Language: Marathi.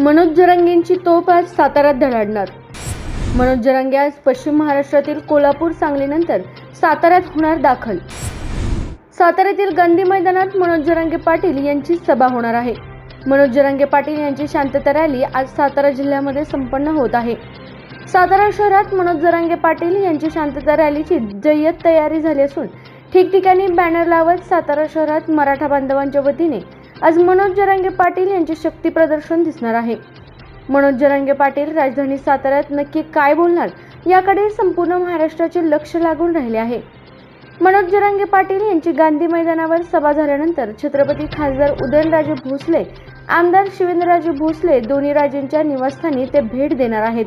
मनोज जरांगेंची तोफ आज साताऱ्यात धडाडणार. मनोज जरांगे आज पश्चिम महाराष्ट्रातील कोल्हापूर सांगलीनंतर साताऱ्यात होणार दाखल. साताऱ्यातील गांधी मैदानात मनोज जरांगे पाटील यांची सभा होणार आहे. मनोज जरांगे पाटील यांची शांतता रॅली आज सातारा जिल्ह्यामध्ये संपन्न होत आहे. सातारा शहरात मनोज जरांगे पाटील यांची शांतता रॅलीची जय्यत तयारी झाली असून ठिकठिकाणी बॅनर लावत सातारा शहरात मराठा बांधवांच्या वतीने आज मनोज जरांगे पाटील यांचे शक्ती प्रदर्शन दिसणार आहे. मनोज जरांगे पाटील राजधानी साताऱ्यात नक्की काय बोलणार याकडे संपूर्ण महाराष्ट्राचे लक्ष लागून राहिले आहे. मनोज जरांगे पाटील यांची गांधी मैदानावर सभा झाल्यानंतर छत्रपती खासदार उदयनराजे भोसले आमदार शिवेंद्रराजे भोसले दोन्ही राजेंच्या निवासस्थानी ते भेट देणार आहेत.